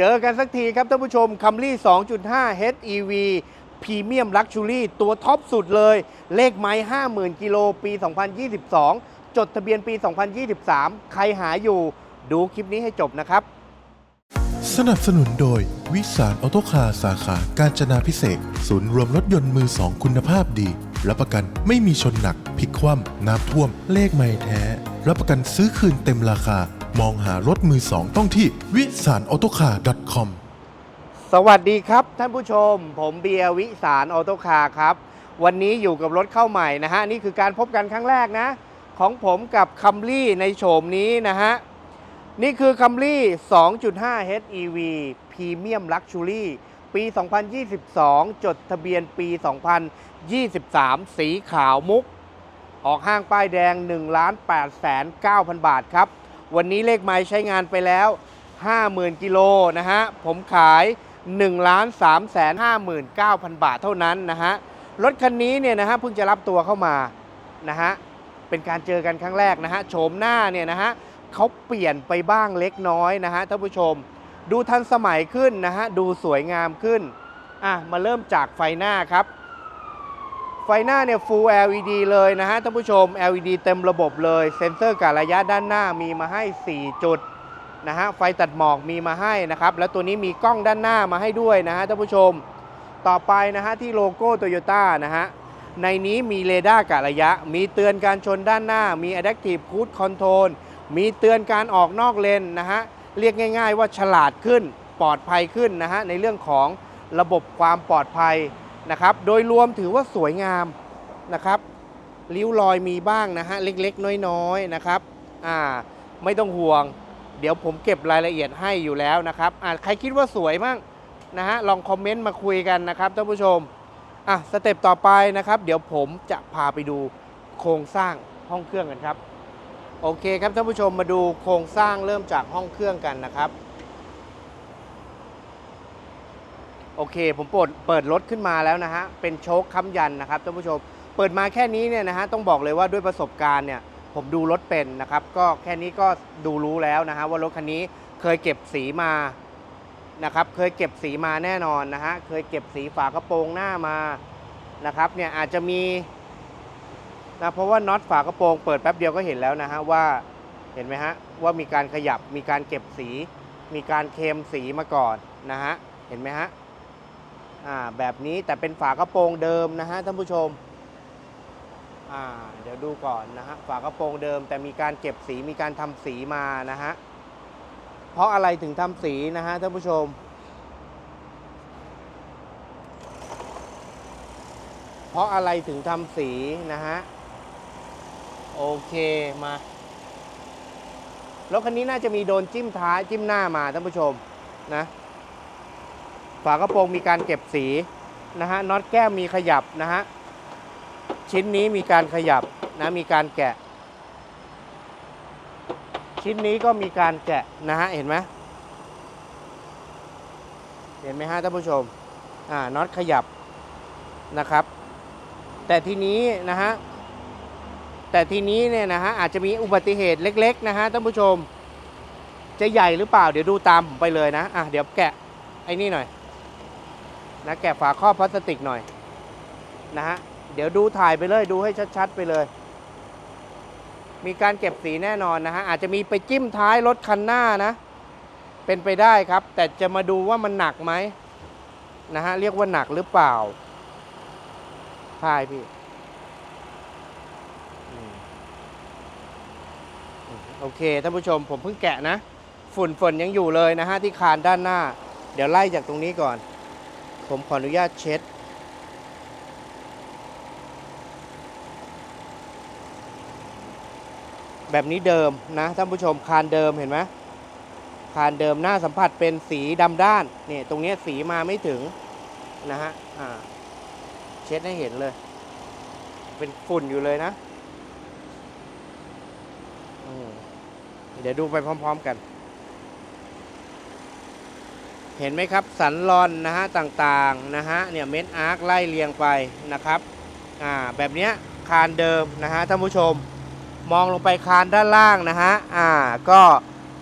เจอกันสักทีครับท่านผู้ชมคัมรี่ 2.5 HEV พรีเมียมลักชูรี่ตัวท็อปสุดเลย เลขไม้50,000 กิโลปี 2022 จดทะเบียนปี 2023 ใครหาอยู่ดูคลิปนี้ให้จบนะครับ สนับสนุนโดย วิสารออโตคาสาขาการจนาพิเศษ ศูนย์รวมรถยนต์มือสองคุณภาพดีรับประกันไม่มีชนหนักพลิกคว่ำน้ำท่วมเลขไม่แท้ รับประกันซื้อคืนเต็มราคา มองหารถมือสองต้องที่วิสารออโตคาร์ .com สวัสดีครับท่านผู้ชม ผมเบียร์วิสารออโตคาร์ครับ วันนี้อยู่กับรถเข้าใหม่นะฮะ นี่คือการพบกันครั้งแรกนะ ของผมกับคัมรี่ในโฉมนี้นะฮะ นี่คือคัมรี่ 2.5 HEV Premium Luxury ปี 2022 จดทะเบียนปี 2023 สีขาวมุก ออกห้างป้ายแดง1ล้าน8แสน9,000 บาทครับ วันนี้เลขไม้ใช้งานไปแล้ว 50,000 กิโลนะฮะ ผมขาย1ล้าน3แสน59,000 บาทเท่านั้นนะฮะ รถคันนี้เนี่ยนะฮะเพิ่งจะรับตัวเข้ามานะฮะ เป็นการเจอกันครั้งแรกนะฮะ โฉมหน้าเนี่ยนะฮะเขาเปลี่ยนไปบ้างเล็กน้อยนะฮะท่านผู้ชม ดูทันสมัยขึ้นนะฮะ ดูสวยงามขึ้น อะ มาเริ่มจากไฟหน้าครับ ไฟหน้าเนี่ย Full LED เลยนะฮะท่านผู้ชม LED เต็มระบบเลย เซ็นเซอร์กะระยะด้านหน้ามีมาให้ 4 จุดนะฮะไฟตัดหมอกมีมาให้นะครับ แล้วตัวนี้มีกล้องด้านหน้ามาให้ด้วยนะฮะท่านผู้ชม ต่อไปนะฮะที่โลโก้โตโยต้านะฮะในนี้มีเรดาร์กะระยะ มีเตือนการชนด้านหน้า มี Adaptive Cruise Control มีเตือนการออกนอกเลนนะฮะเรียกง่าย ๆ ว่าฉลาดขึ้นปลอดภัยขึ้นนะฮะในเรื่องของระบบความปลอดภัย นะครับ โดยรวมถือว่าสวยงามนะครับริ้วรอยมีบ้างนะฮะเล็กๆ น้อยๆนะครับอ่าไม่ต้องห่วง เดี๋ยวผมเก็บรายละเอียดให้อยู่แล้วนะครับอ่าใครคิดว่าสวยมั่งนะฮะลองคอมเมนต์มาคุยกันนะครับท่านผู้ชมอะสเต็ปต่อไปนะครับ เดี๋ยวผมจะพาไปดูโครงสร้างห้องเครื่องกันครับ โอเคครับท่านผู้ชมมาดูโครงสร้างเริ่มจากห้องเครื่องกันนะครับ โอเค ผมเปิดเปิดรถขึ้นมาแล้วนะฮะ เป็นโชคค้ำยันนะครับท่านผู้ชม เปิดมาแค่นี้เนี่ยนะฮะ ต้องบอกเลยว่าด้วยประสบการณ์เนี่ย ผมดูรถเป็นนะครับ ก็แค่นี้ก็ดูรู้แล้วนะฮะว่ารถคันนี้เคยเก็บสีมานะครับ เคยเก็บสีมาแน่นอนนะฮะ เคยเก็บสีฝากระโปรงหน้ามานะครับ เนี่ยอาจจะมีนะเพราะว่าน็อตฝากระโปรงเปิดแป๊บเดียวก็เห็นแล้วนะฮะว่าเห็นไหมฮะว่ามีการขยับมีการเก็บสี มีการเคลมสีมาก่อนนะฮะเห็นไหมฮะ อ่าแบบนี้แต่เป็นฝากระโปรงเดิมนะฮะท่านผู้ชมอ่าเดี๋ยวดูก่อนนะฮะฝากระโปรงเดิมแต่มีการเก็บสีมีการทำสีมานะฮะเพราะอะไรถึงทำสีนะฮะท่านผู้ชมเพราะอะไรถึงทำสีนะฮะ โอเคมารถคันนี้น่าจะมีโดนจิ้มท้ายจิ้มหน้ามาท่านผู้ชมนะ ฝากระโปรงมีการเก็บสีนะฮะน็อตแก้มมีขยับนะฮะชิ้นนี้มีการขยับนะมีการแกะ ชิ้นนี้ก็มีการแกะนะฮะเห็นไหมเห็นไหมฮะท่านผู้ชมอ่าน็อตขยับนะครับ แต่ทีนี้นะฮะแต่ทีนี้เนี่ยนะฮะอาจจะมีอุบัติเหตุเล็ก ๆ นะฮะท่านผู้ชม จะใหญ่หรือเปล่าเดี๋ยวดูตามผมไปเลยนะอะเดี๋ยวแกะไอ้นี่หน่อย นะแกะฝาครอบพลาสติกหน่อยนะฮะเดี๋ยวดูถ่ายไปเลยดูให้ชัดๆไปเลย มีการเก็บสีแน่นอนนะฮะอาจจะมีไปจิ้มท้ายรถคันหน้านะ เป็นไปได้ครับ แต่จะมาดูว่ามันหนักไหมนะฮะเรียกว่าหนักหรือเปล่าใช่พี่โอเคท่านผู้ชมผมเพิ่งแกะนะ ฝุ่นฝนยังอยู่เลยนะฮะที่คานด้านหน้า เดี๋ยวไล่จากตรงนี้ก่อน ผมขออนุญาตเช็ด แบบนี้เดิมนะท่านผู้ชมคานเดิมเห็นไหมคานเดิมหน้าสัมผัสเป็นสีดำด้านเนี่ยตรงนี้สีมาไม่ถึงนะฮะอ่าเช็ดให้เห็นเลย เป็นฝุ่นอยู่เลยนะเดี๋ยวดูไปพร้อม ๆ กัน เห็นไหมครับสันลอนนะฮะต่างๆนะฮะเนี่ยเม็ดอาร์คไล่เรียงไปนะครับอ่าแบบเนี้ยคานเดิมนะฮะท่านผู้ชมมองลงไปคานด้านล่างนะฮะอ่าก็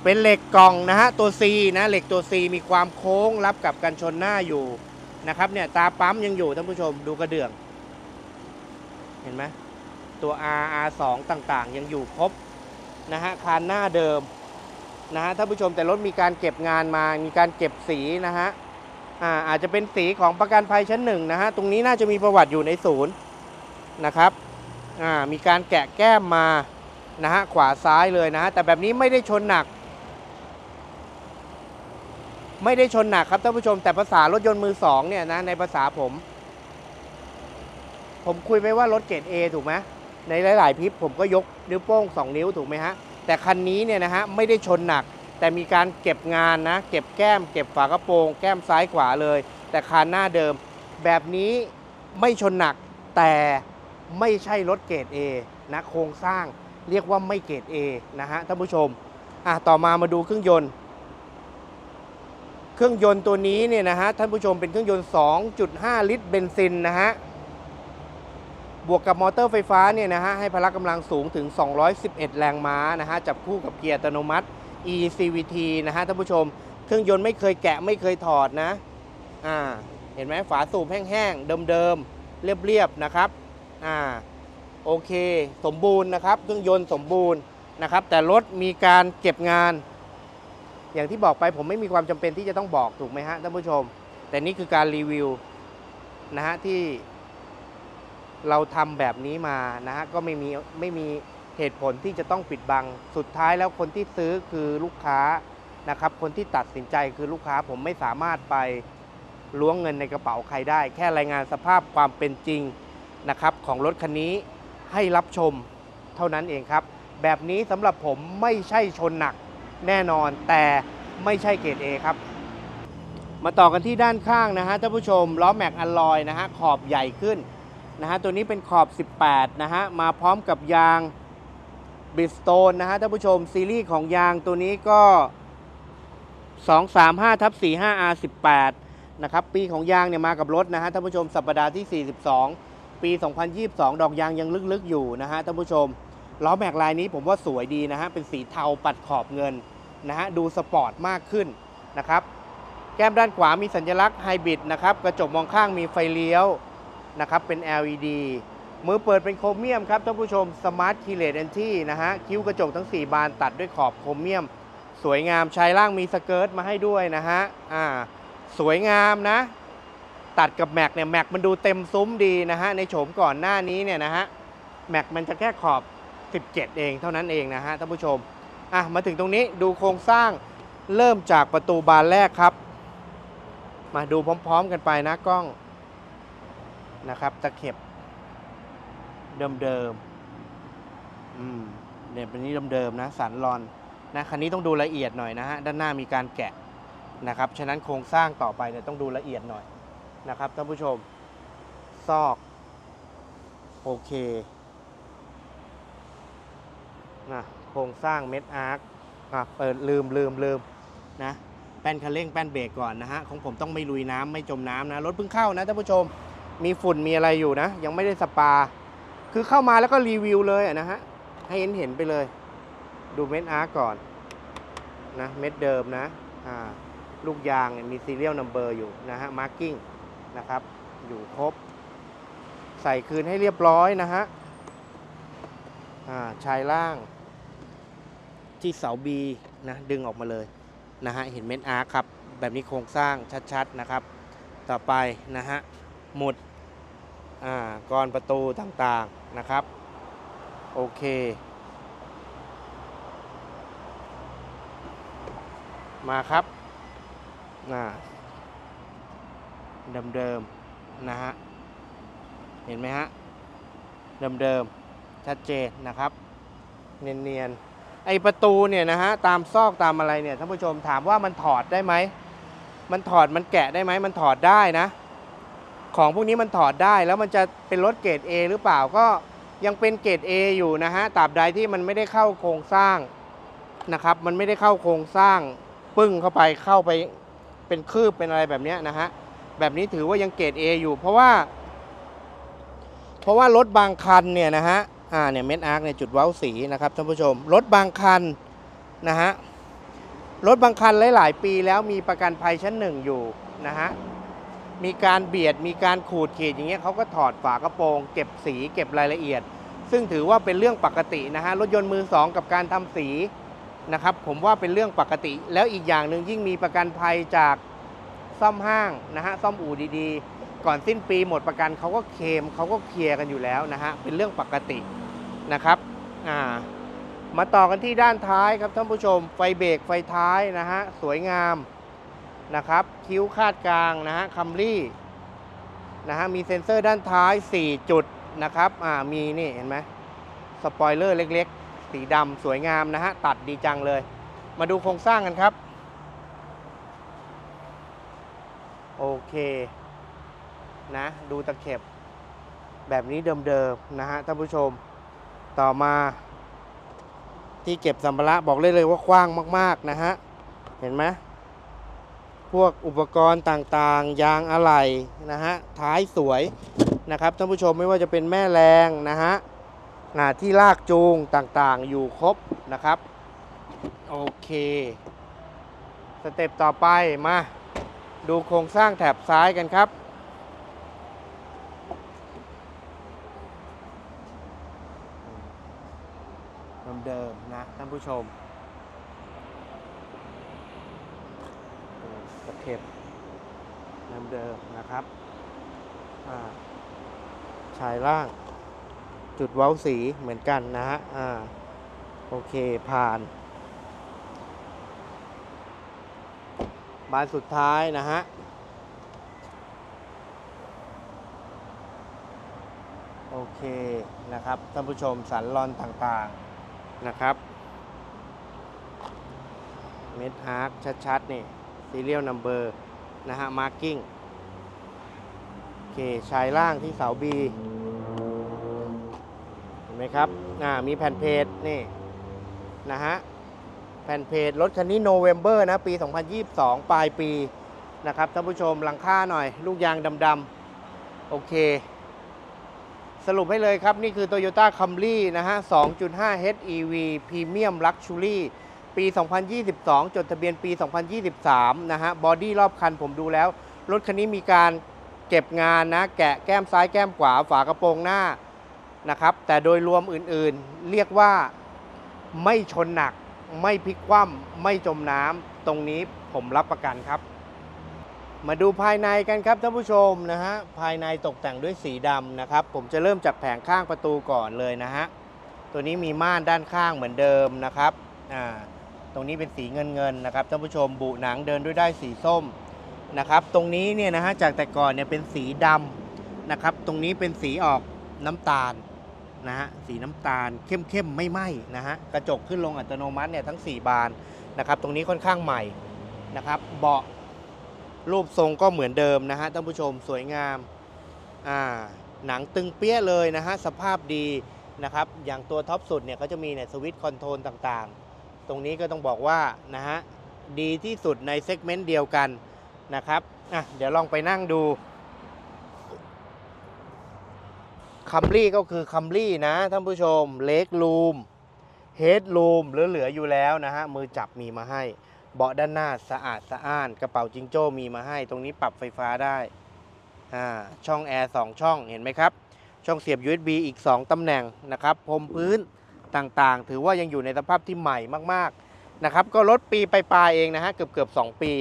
เป็นเหล็กกล่องนะฮะตัว C นะเหล็กตัว C มีความโค้งรับกับกันชนหน้าอยู่นะครับเนี่ยตาปั๊มยังอยู่ท่านผู้ชมดูกระเดื่อง เห็นไหมตัว R R2 ต่างๆ ยังอยู่ครบนะฮะคานหน้าเดิม นะฮะท่านผู้ชมแต่รถมีการเก็บงานมา มีการเก็บสีนะฮะอ่าอาจจะเป็นสีของประกันภัยชั้นหนึ่งนะฮะตรงนี้น่าจะมีประวัติอยู่ในศูนย์นะครับอ่ามีการแกะแก้มมานะฮะขวาซ้ายเลยนะฮะแต่แบบนี้ไม่ได้ชนหนัก ไม่ได้ชนหนักครับท่านผู้ชมแต่ภาษารถยนต์มือสองเนี่ยนะในภาษาผม ผมคุยไปว่ารถเกรด A ถูกไหมในหลาย ๆ พิปผมก็ยกนิ้วโป้ง 2 นิ้วถูกไหมฮะ แต่คันนี้เนี่ยนะฮะไม่ได้ชนหนัก แต่มีการเก็บงานนะเก็บแก้ม เก็บฝากระโปรง แก้มซ้ายขวาเลย แต่คานหน้าเดิม แบบนี้ไม่ชนหนักแต่ไม่ใช่รถเกรด A นะโครงสร้างเรียกว่าไม่เกรด A นะฮะท่านผู้ชมอะต่อมามาดูเครื่องยนต์ เครื่องยนต์ตัวนี้เนี่ยนะฮะท่านผู้ชมเป็นเครื่องยนต์ 2.5 ลิตรเบนซินนะฮะ บวกกับมอเตอร์ไฟฟ้าเนี่ยนะฮะให้พละกำลังสูงถึง 211 แรงม้านะฮะจับคู่กับเกียร์อัตโนมัติ eCVT นะฮะท่านผู้ชม เครื่องยนต์ไม่เคยแกะไม่เคยถอดนะอ่าเห็นไหมฝาสูบแห้งๆ เดิมๆ เรียบๆ นะครับอ่าโอเค สมบูรณ์นะครับ เครื่องยนต์สมบูรณ์นะครับ แต่รถมีการเก็บงาน อย่างที่บอกไปผมไม่มีความจำเป็นที่จะต้องบอกถูกไหมฮะท่านผู้ชม แต่นี่คือการรีวิวนะฮะที่ เราทำแบบนี้มานะฮะก็ไม่มีไม่มีเหตุผลที่จะต้องปิดบัง สุดท้ายแล้วคนที่ซื้อคือลูกค้านะครับ คนที่ตัดสินใจคือลูกค้าผมไม่สามารถไปล้วงเงินในกระเป๋าใครได้ แค่รายงานสภาพความเป็นจริงนะครับของรถคันนี้ให้รับชมเท่านั้นเองครับ แบบนี้สำหรับผมไม่ใช่ชนหนักแน่นอน แต่ไม่ใช่เกรด A ครับ มาต่อกันที่ด้านข้างนะฮะท่านผู้ชมล้อแม็กอลลอยนะฮะขอบใหญ่ขึ้น นะฮะตัวนี้เป็นขอบ 18 นะฮะมาพร้อมกับยางบิสโตนนะฮะท่านผู้ชมซีรีส์ของยางตัวนี้ก็ 235ทับ 45 R18 นะครับปีของยางเนี่ยมากับรถนะฮะท่านผู้ชมสัปดาห์ที่ 42 ปี 2022 ดอกยางยังลึกๆอยู่นะฮะท่านผู้ชมล้อแม็กลายนี้ผมว่าสวยดีนะฮะเป็นสีเทาปัดขอบเงินนะฮะดูสปอร์ตมากขึ้นนะครับแก้มด้านขวามีสัญลักษณ์ไฮบริดนะครับกระจกมองข้างมีไฟเลี้ยว นะครับ เป็น LED มือเปิดเป็นโครเมียมครับท่านผู้ชม Smart k e y l e s s Entry นะฮะคิ้วกระจกทั้ง 4 บานตัดด้วยขอบโครเมียม สวยงามชายล่างมีสเกิร์ตมาให้ด้วยนะฮะอ่าสวยงามนะ ตัดกับแม็กเนี่ยแม็กมันดูเต็มซุ้มดีนะฮะในโฉมก่อนหน้านี้เนี่ยนะฮะแม็กมันจะแค่ขอบ 17 เองเท่านั้นเองนะฮะท่านผู้ชมอะมาถึงตรงนี้ดูโครงสร้างเริ่มจากประตูบานแรกครับ มาดูพร้อม ๆ กันไปนะกล้อง นะครับ ตะเข็บ เดิมๆอืมเนี่ยเป็นนี้เดิมๆนะสันรอนนะคันนี้ต้องดูละเอียดหน่อยนะฮะด้านหน้ามีการแกะนะครับฉะนั้นโครงสร้างต่อไปเนี่ยต้องดูละเอียดหน่อยนะครับท่านผู้ชมซอกโอเคนะโครงสร้างเม็ดอาร์คอะเปิดลืมลืมลืมนะแป้นคันเร่งแป้นเบรกก่อนนะฮะของผมต้องไม่ลุยน้ำไม่จมน้ำนะรถเพิ่งเข้านะท่านผู้ชม มีฝุ่นมีอะไรอยู่นะ ยังไม่ได้สปา คือเข้ามาแล้วก็รีวิวเลยนะฮะ ให้เห็นเห็นไปเลย ดูเม็ดอาร์ก่อนนะเม็ดเดิมนะอ่าลูกยางมีซีเรียลนัมเบอร์อยู่นะฮะมาร์กิ้งนะครับ อยู่ครบ ใส่คืนให้เรียบร้อยนะฮะอ่าชายล่าง ที่เสาบีนะดึงออกมาเลยนะฮะเห็นเม็ดอาร์ครับ แบบนี้โครงสร้างชัดๆนะครับ ต่อไปนะฮะ หมุดอ่ากรประตูต่างๆนะครับ โอเค มาครับอ่าเดิมๆนะฮะ เห็นไหมฮะ เดิมๆชัดเจนนะครับ เนียนๆ ไอประตูเนี่ยนะฮะ ตามซอกตามอะไรเนี่ยท่านผู้ชมถามว่ามันถอดได้ไหม มันถอดมันแกะได้ไหม มันถอดได้นะ ของพวกนี้มันถอดได้แล้วมันจะเป็นรถเกรด A หรือเปล่าก็ยังเป็นเกรด A อยู่นะฮะตราบใดที่มันไม่ได้เข้าโครงสร้างนะครับ มันไม่ได้เข้าโครงสร้างปึ้งเข้าไปเข้าไปเป็นคืบเป็นอะไรแบบนี้นะฮะแบบนี้ถือว่ายังเกรด A อยู่ เพราะว่า เพราะว่ารถบางคันเนี่ยนะฮะอ่าเนี่ยเม็ดอาร์คเนี่ยจุดเว้าสีนะครับท่านผู้ชม รถบางคันนะฮะรถบางคันหลาย ๆ ปีแล้วมีประกันภัยชั้นหนึ่งอยู่นะฮะ มีการเบียดมีการขูดขีดอย่างเงี้ยเขาก็ถอดฝากระโปรง เก็บสีเก็บรายละเอียด ซึ่งถือว่าเป็นเรื่องปกตินะฮะรถยนต์มือสองกับการทำสีนะครับผมว่าเป็นเรื่องปกติ แล้วอีกอย่างหนึ่งยิ่งมีประกันภัยจากซ่อมห้างนะฮะซ่อมอู่ดีๆ ก่อนสิ้นปีหมดประกันเขาก็เคมเขาก็เคลียร์กันอยู่แล้วนะฮะเป็นเรื่องปกตินะครับอ่ามาต่อกันที่ด้านท้ายครับท่านผู้ชมไฟเบรกไฟท้ายนะฮะสวยงาม นะครับ คิ้วคาดกลางนะฮะคัมรี่นะฮะมีเซ็นเซอร์ด้านท้าย 4 จุดนะครับอ่ามีนี่เห็นไหมสปอยเลอร์เล็กๆ สีดำสวยงามนะฮะตัดดีจังเลย มาดูโครงสร้างกันครับ โอเคนะดูตะเข็บ แบบนี้เดิมๆนะฮะท่านผู้ชมต่อมา ที่เก็บสัมภาระบอกเลยเลยว่ากว้างมาก ๆ นะฮะ เห็นไหม วกอุปกรณ์ต่างๆ ยางอะไหล่นะฮะท้ายสวยนะครับท่านผู้ชมไม่ว่าจะเป็นแม่แรงนะฮะอ่าที่ลากจูงต่างๆ อยู่ครบนะครับโอเคสเต็ปต่อไปมาดูโครงสร้างแถบซ้ายกันครับเดิมๆนะท่านผู้ชมตะเข็บเดิมๆนะครับชายล่างจุดเว้าสีเหมือนกันนะฮะอ่าโอเคผ่าน บานสุดท้ายนะฮะ โอเคนะครับท่านผู้ชมสันลอนต่างๆนะครับ เม็ดอาร์คชัด ๆ นี่ ซีเรียลนัมเบอร์นะฮะมาร์กิ้งโอเคชายล่างที่เสาบีเห็นไหมครับอ่ามีแผ่นเพจนี่นะฮะแผ่นเพจรถคันนี้โนเวม ber นะปี 2022 ปลายปีนะครับท่านผู้ชมหลังค่าหน่อย ลูกยางดำๆโอเค สรุปให้เลยครับ นี่คือ Toyota Camry นะฮะ 2.5 HEV Premium Luxury ปี 2022 จดทะเบียนปี 2023 นะฮะ บอดี้รอบคันผมดูแล้ว รถคันนี้มีการเก็บงานนะ แกะแก้มซ้ายแก้มขวา ฝากระโปรงหน้านะครับ แต่โดยรวมอื่นๆ เรียกว่าไม่ชนหนัก ไม่พลิกคว่ำไม่จมน้ำ ตรงนี้ผมรับประกันครับ มาดูภายในกันครับท่านผู้ชมนะฮะ ภายในตกแต่งด้วยสีดำนะครับ ผมจะเริ่มจากแผงข้างประตูก่อนเลยนะฮะ ตัวนี้มีม่านด้านข้างเหมือนเดิมนะครับ อ่า ตรงนี้เป็นสีเงินเงินๆนะครับท่านผู้ชมบุหนังเดินด้วยได้สีส้มนะครับ ตรงนี้เนี่ยนะฮะจากแต่ก่อนเนี่ยเป็นสีดำนะครับ ตรงนี้เป็นสีออกน้ำตาลนะฮะสีน้ำตาลเข้มๆไม่ไหม้นะฮะกระจกขึ้นลงอัตโนมัติเนี่ยทั้ง 4 บานนะครับ ตรงนี้ค่อนข้างใหม่นะครับ เบาะรูปทรงก็เหมือนเดิมนะฮะท่านผู้ชมสวยงามอ่าหนังตึงเปี้ยเลยนะฮะสภาพดีนะครับ อย่างตัวท็อปสุดเนี่ยเขาจะมีเนี่ยสวิตช์คอนโทรลต่างๆ ตรงนี้ก็ต้องบอกว่านะฮะดีที่สุดในเซกเมนต์เดียวกันนะครับอะเดี๋ยวลองไปนั่งดูคัมรี่ก็คือคัมรี่นะท่านผู้ชมเล็กลูมเฮดลูมเหลือๆอยู่แล้วนะฮะมือจับมีมาให้ เบาะด้านหน้าสะอาดสะอ้าน กระเป๋าจิงโจ้มีมาให้ ตรงนี้ปรับไฟฟ้าได้อ่าช่องแอร์2ช่องเห็นไหมครับ ช่องเสียบ USB อีก 2ตำแหน่งนะครับพรมพื้น ต่างๆ ถือว่ายังอยู่ในสภาพที่ใหม่มากๆนะครับ ก็ลดปีไปปลายเองนะฮะเกือบเกือบๆ2ปี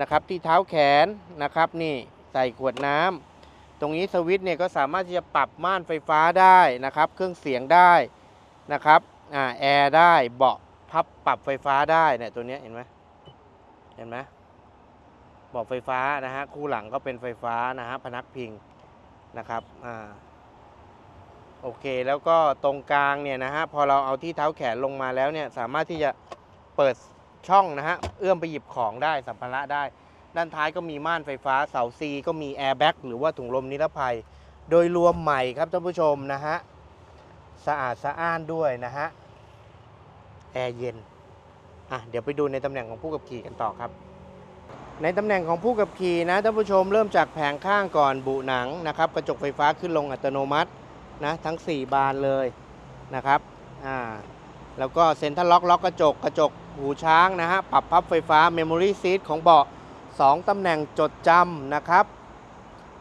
นะครับที่เท้าแขนนะครับนี่ใส่ขวดน้ำตรงนี้สวิตช์เนี่ยก็สามารถที่จะปรับม่านไฟฟ้าได้นะครับ เครื่องเสียงได้นะครับอ่าแอร์ได้เบาะพับปรับไฟฟ้าได้เนี่ยตัวนี้เห็นไหมเห็นไหมบอกไฟฟ้านะฮะคู่หลังก็เป็นไฟฟ้านะฮะพนักพิงนะครับอ่า โอเคแล้วก็ตรงกลางเนี่ยนะฮะพอเราเอาที่เท้าแขนลงมาแล้วเนี่ยสามารถที่จะเปิดช่องนะฮะเอื้อมไปหยิบของได้สัมภาระได้ ด้านท้ายก็มีม่านไฟฟ้าเสาซีก็มีแอร์แบ็กหรือว่าถุงลมนิรภัย โดยรวมใหม่ครับท่านผู้ชมนะฮะสะอาดสะอ้านด้วยนะฮะแอร์เย็นอะเดี๋ยวไปดูในตำแหน่งของผู้ขับขี่กันต่อครับ ในตำแหน่งของผู้ขับขี่นะท่านผู้ชมเริ่มจากแผงข้างก่อนบุหนังนะครับกระจกไฟฟ้าขึ้นลงอัตโนมัติ นะทั้ง 4 บานเลยนะครับอ่าแล้วก็เซ็นทรัลล็อกล็อกกระจกกระจกหูช้างนะฮะปรับพับไฟฟ้าเมมโมรี่ซีทของเบาะ 2ตำแหน่งจดจำนะครับ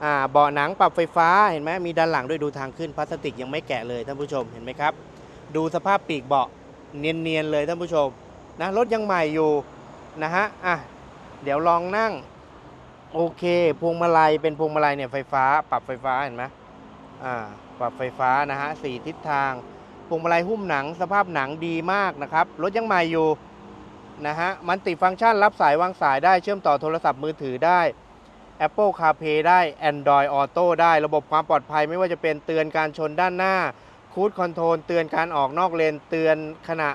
อ่าเบาะหนังปรับไฟฟ้าเห็นไหมมีด้านหลังด้วยดูทางขึ้นพลาสติกยังไม่แกะเลยท่านผู้ชมเห็นไหมครับ ดูสภาพปีกเบาะเนียนๆเลยท่านผู้ชมนะรถยังใหม่อยู่นะฮะอะเดี๋ยวลองนั่งโอเคพวงมาลัยเป็นพวงมาลัยเนี่ยไฟฟ้า ปรับไฟฟ้าเห็นไหมอ่า ปรับไฟฟ้านะฮะสี่ทิศทางพวงมาลัยหุ้มหนังสภาพหนังดีมากนะครับ รถยังใหม่อยู่นะฮะมันติฟังก์ชันรับสายวางสายได้เชื่อมต่อโทรศัพท์มือถือได้ Apple CarPlay ได้ Android Auto ได้ ระบบความปลอดภัยไม่ว่าจะเป็นเตือนการชนด้านหน้าคูดคอนโทรลเตือนการออกนอกเลน เตือนขณะ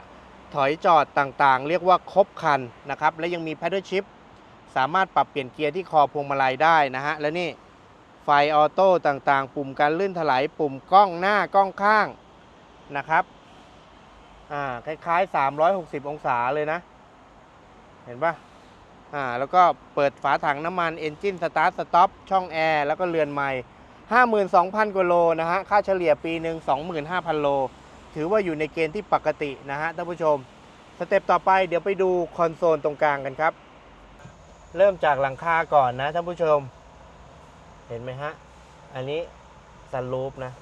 ถอยจอดต่างๆ เรียกว่าครบคันนะครับ และยังมี Paddle Shift สามารถปรับเปลี่ยนเกียร์ที่คอพวงมาลัยได้นะฮะ และนี่ ไฟออโต้ต่างๆ ปุ่มการลื่นถลายปุ่มกล้องหน้ากล้องข้างนะครับอ่าคล้ายๆ 360 องศาเลยนะ เห็นปะอ่าแล้วก็เปิดฝาถังน้ำมัน Engine Start Stop ช่องแอร์แล้วก็เรือนใหม่ 52,000กว่าโลนะฮะ ค่าเฉลี่ยปีหนึ่ง25,000 โล ถือว่าอยู่ในเกณฑ์ที่ปกตินะฮะท่านผู้ชม สเต็ปต่อไปเดี๋ยวไปดูคอนโซลตรงกลางกันครับ เริ่มจากหลังคาก่อนนะท่านผู้ชม เห็นไหมฮะ อันนี้ซันรูปนะ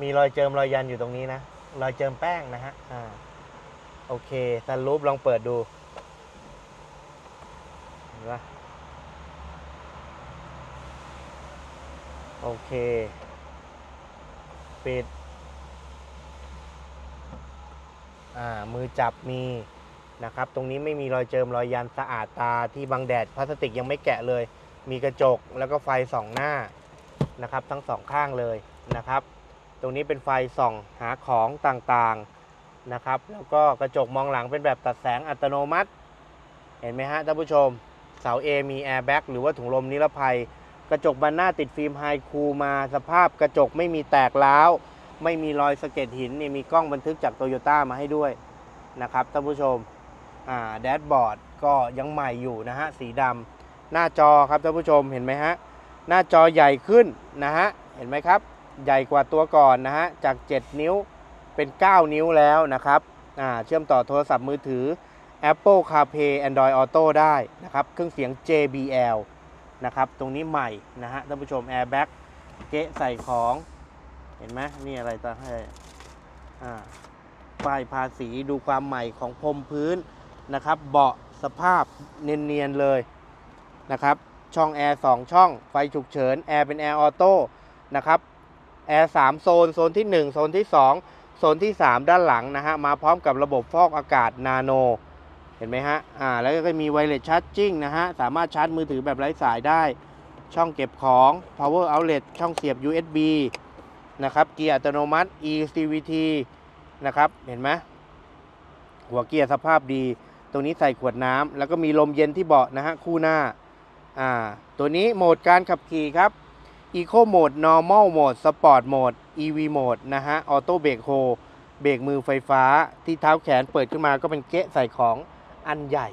มีรอยเจิมรอยยันอยู่ตรงนี้นะ รอยเจิมแป้งนะฮะ อ่า โอเคซันรูปลองเปิดดูเห็นปะโอเค ปิด อ่า มือจับมีนะครับ ตรงนี้ไม่มีรอยเจิมรอยยันสะอาดตาที่บังแดดพลาสติกยังไม่แกะเลย มีกระจกแล้วก็ไฟสองหน้านะครับ ทั้งสองข้างเลยนะครับ ตรงนี้เป็นไฟส่องหาของต่างๆนะครับ แล้วก็กระจกมองหลังเป็นแบบตัดแสงอัตโนมัติ เห็นไหมฮะท่านผู้ชม เสา A มีแอร์แบ็กหรือว่าถุงลมนิรภัย กระจกบานหน้าติดฟิล์มไฮคูมาสภาพกระจกไม่มีแตกร้าวไม่มีรอยสะเก็ดหินนี่มีกล้องบันทึกจากโตโยต้ามาให้ด้วยนะครับท่านผู้ชมแดชบอร์ดก็ยังใหม่อยู่นะฮะสีดำ หน้าจอครับท่านผู้ชมเห็นไหมฮะหน้าจอใหญ่ขึ้นนะฮะเห็นไหมครับ ใหญ่กว่าตัวก่อนนะฮะจาก 7 นิ้วเป็น 9 นิ้วแล้วนะครับอ่าเชื่อมต่อโทรศัพท์มือถือ Apple CarPlay Android Auto ได้นะครับเครื่องเสียง JBL นะครับตรงนี้ใหม่นะฮะท่านผู้ชม Airbag เกะใส่ของเห็นไหมนี่อะไรตาให้อ่าป้ายภาษีดูความใหม่ของพรมพื้นนะครับ เบาะสภาพเนียนๆเลย นะครับ ช่องแอร์2ช่อง ไฟฉุกเฉิน แอร์เป็นแอร์ออโต้นะครับ แอร์3โซน โซนที่ 1 โซนที่ 2 โซนที่ 3 ด้านหลังนะฮะ มาพร้อมกับระบบฟอกอากาศนาโน เห็นไหมฮะ อ่า แล้วก็มีไวเลสชาร์จิ่งนะฮะ สามารถชาร์จมือถือแบบไร้สายได้ ช่องเก็บของ power outlet ช่องเสียบ USB นะครับ เกียร์อัตโนมัติ eCVT นะครับ เห็นไหมหัวเกียร์สภาพดี ตรงนี้ใส่ขวดน้ำแล้วก็มีลมเย็นที่เบาะนะฮะ คู่หน้า อ่าตัวนี้โหมดการขับขี่ครับ Eco Mode Normal Mode Sport Mode EV Mode นะฮะ Auto Brake Hold เบรกมือไฟฟ้าที่เท้าแขนเปิดขึ้นมาก็เป็นเกะใส่ของอันใหญ่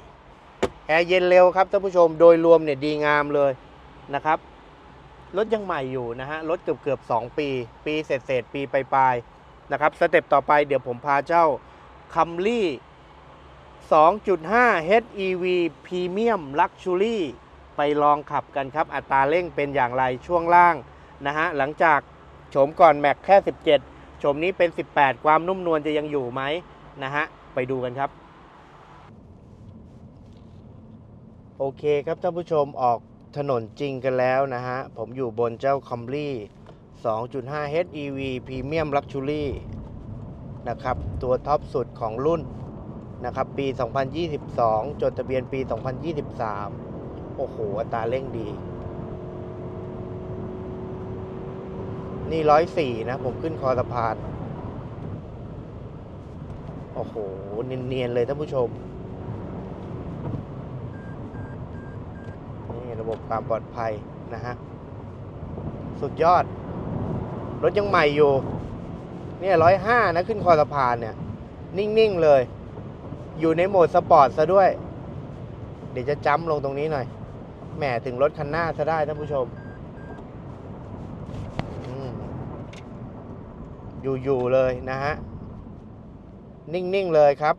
แอร์เย็นเร็วครับท่านผู้ชมโดยรวมเนี่ยดีงามเลยนะครับ รถยังใหม่อยู่นะฮะ รถเกือบเกือบ2ปี ปีเศษเศษปีปลายๆนะครับ สเต็ปต่อไปเดี๋ยวผมพาเจ้าคัมรี่2.5 HEV Premium Luxury ไปลองขับกันครับ อัตราเร่งเป็นอย่างไรช่วงล่างนะฮะหลังจากโฉมก่อนแม็กแค่ 17โฉมนี้เป็น 18 ความนุ่มนวลจะยังอยู่ไหมนะฮะไปดูกันครับ โอเคครับท่านผู้ชมออกถนนจริงกันแล้วนะฮะ ผมอยู่บนเจ้าคัมรี่2.5 HEV Premium Luxury นะครับ ตัวท็อปสุดของรุ่นนะครับ ปี 2022 จดทะเบียนปี 2023 โอ้โหอัตราเร่งดี นี่ร้อยสี่นะ ผมขึ้นคอสะพาน โอ้โห เนียน ๆ เลยท่านผู้ชม นี่ระบบความปลอดภัยนะฮะ สุดยอด รถยังใหม่อยู่ เนี่ยร้อยห้านะ ขึ้นคอสะพานเนี่ย นิ่ง ๆ เลย อยู่ในโหมดสปอร์ตซะด้วย เดี๋ยวจะจ้ำลงตรงนี้หน่อย แหมถึงรถคันหน้าซะได้ท่านผู้ชมอืมอยู่ๆเลยนะฮะ นิ่ง ๆ เลยครับ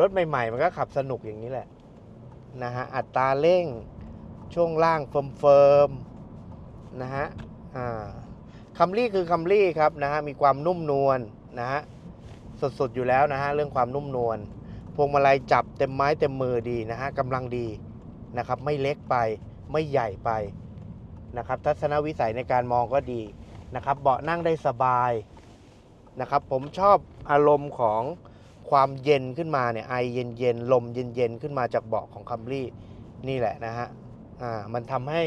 รถใหม่ ๆ มันก็ขับสนุกอย่างนี้แหละ นะฮะ อัตราเร่งช่วงล่างเฟิร์มๆนะฮะ อ่าคัมรี่คือคัมรี่ครับนะฮะ มีความนุ่มนวลนะฮะ สุด ๆ อยู่แล้วนะฮะ เรื่องความนุ่มนวล วงมาลัยจับเต็มไม้เต็มมือดีนะฮะกำลังดีนะครับ ไม่เล็กไปไม่ใหญ่ไปนะครับ ทัศนวิสัยในการมองก็ดีนะครับ เบาะนั่งได้สบายนะครับ ผมชอบอารมณ์ของความเย็นขึ้นมาเนี่ยไอเย็นๆลมเย็นๆขึ้นมาจากเบาะของคัมรี่นี่แหละนะฮะอ่ามันทำให้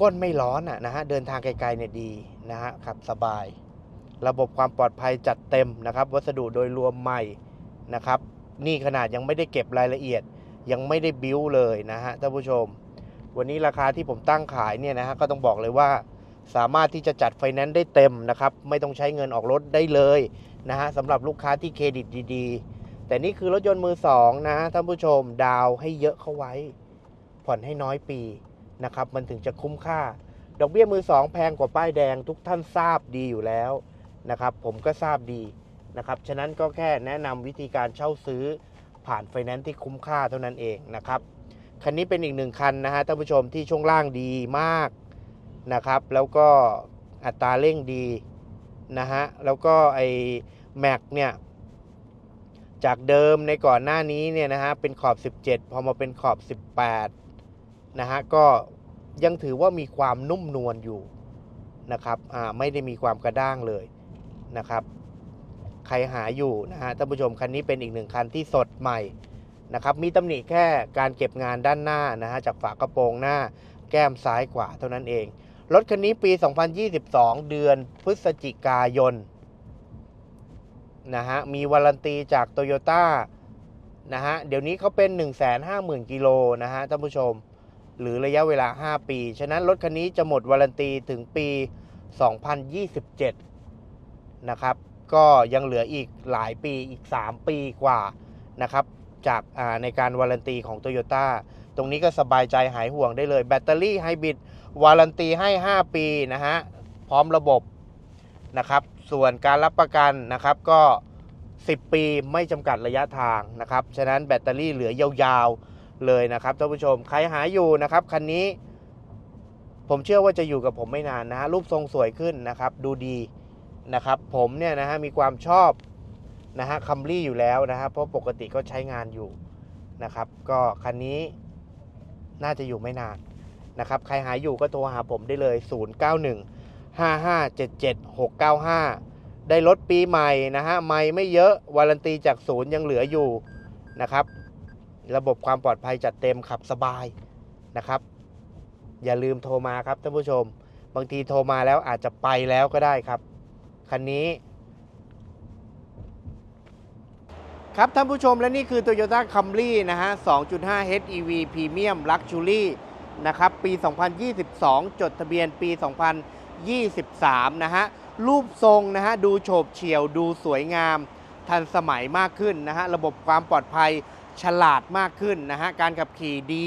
ก้นไม่ร้อนอะนะฮะเดินทางไกลๆเนี่ยดีนะฮะขับสบาย ระบบความปลอดภัยจัดเต็มนะครับ วัสดุโดยรวมใหม่นะครับ นี่ขนาดยังไม่ได้เก็บรายละเอียด ยังไม่ได้บิ้วเลยนะฮะท่านผู้ชม วันนี้ราคาที่ผมตั้งขายเนี่ยนะฮะก็ต้องบอกเลยว่าสามารถที่จะจัดไฟแนนซ์ได้เต็มนะครับ ไม่ต้องใช้เงินออกรถได้เลยนะฮะสำหรับลูกค้าที่เครดิตดีๆ แต่นี่คือรถยนต์มือสองนะท่านผู้ชมดาวให้เยอะเข้าไว้ ผ่อนให้น้อยปีนะครับ มันถึงจะคุ้มค่า ดอกเบี้ยมือสองแพงกว่าป้ายแดงทุกท่านทราบดีอยู่แล้ว นะครับผมก็ทราบดีนะครับฉะนั้นก็แค่แนะนำวิธีการเช่าซื้อผ่านไฟแนนซ์ที่คุ้มค่าเท่านั้นเองนะครับคันนี้เป็นอีกหนึ่งคันนะฮะท่านผู้ชมที่ช่วงล่างดีมากนะครับแล้วก็อัตราเร่งดีนะฮะแล้วก็ไอแม็กเนี่ยจากเดิมในก่อนหน้านี้เนี่ยนะฮะเป็นขอบ 17 พอมาเป็นขอบ 18นะฮะก็ยังถือว่ามีความนุ่มนวลอยู่นะครับอ่าไม่ได้มีความกระด้างเลย นะครับ ใครหาอยู่นะฮะท่านผู้ชมคันนี้เป็นอีกหนึ่งคันที่สดใหม่นะครับ มีตำหนิแค่การเก็บงานด้านหน้านะฮะจากฝากระโปรงหน้าแก้มซ้ายขวาเท่านั้นเอง รถคันนี้ปี 2022 เดือนพฤศจิกายนนะฮะมีวารันตีจากโตโยต้านะฮะเดี๋ยวนี้เขาเป็น 150,000 กิโลนะฮะท่านผู้ชม หรือระยะเวลา 5 ปี ฉะนั้นรถคันนี้จะหมดวารันตีถึงปี 2027 นะครับ ก็ยังเหลืออีกหลายปีอีก 3 ปีกว่านะครับ จากในการวารันตีของ Toyota ตรงนี้ก็สบายใจหายห่วงได้เลย แบตเตอรี่ไฮบริดวารันตีให้ 5 ปีนะฮะ พร้อมระบบนะครับ ส่วนการรับประกันนะครับก็ 10 ปีไม่จำกัดระยะทางนะครับ ฉะนั้นแบตเตอรี่เหลือยาวๆเลยนะครับท่านผู้ชม ใครหาอยู่นะครับคันนี้ผมเชื่อว่าจะอยู่กับผมไม่นานนะฮะรูปทรงสวยขึ้นนะครับ ดูดี นะครับผมเนี่ยนะฮะมีความชอบนะฮะคัมรี่อยู่แล้วนะฮะเพราะปกติก็ใช้งานอยู่นะครับ ก็คันนี้น่าจะอยู่ไม่นานนะครับใครหายอยู่ก็โทรหาผมได้เลย 091 5577 695 ได้รถปีใหม่นะฮะไม่ไม่เยอะวารันตีจากศูนย์ยังเหลืออยู่นะครับ ระบบความปลอดภัยจัดเต็มขับสบายนะครับ อย่าลืมโทรมาครับท่านผู้ชม บางทีโทรมาแล้วอาจจะไปแล้วก็ได้ครับ คันนี้ ครับท่านผู้ชมและนี่คือ Toyota Camry นะฮะ 2.5 HEV Premium Luxury นะครับ ปี 2022 จดทะเบียนปี 2023 นะฮะ รูปทรงนะฮะ ดูโฉบเฉี่ยวดูสวยงาม ทันสมัยมากขึ้นนะฮะ ระบบความปลอดภัยฉลาดมากขึ้นนะฮะ การขับขี่ดี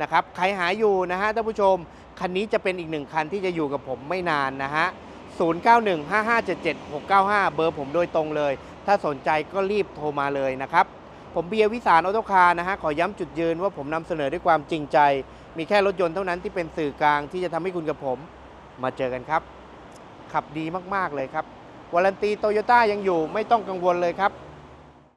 นะครับ ใครหาอยู่นะฮะท่านผู้ชม คันนี้จะเป็นอีกหนึ่งคันที่จะอยู่กับผมไม่นานนะฮะ 0915577695 เบอร์ผมโดยตรงเลย ถ้าสนใจก็รีบโทรมาเลยนะครับ ผมเบียร์วิสารออโตคาร์นะฮะ ขอย้ำจุดยืนว่าผมนำเสนอด้วยความจริงใจ มีแค่รถยนต์เท่านั้นที่เป็นสื่อกลางที่จะทำให้คุณกับผม มาเจอกันครับ ขับดีมากๆเลยครับวารันตีโตโยต้ายังอยู่ไม่ต้องกังวลเลยครับ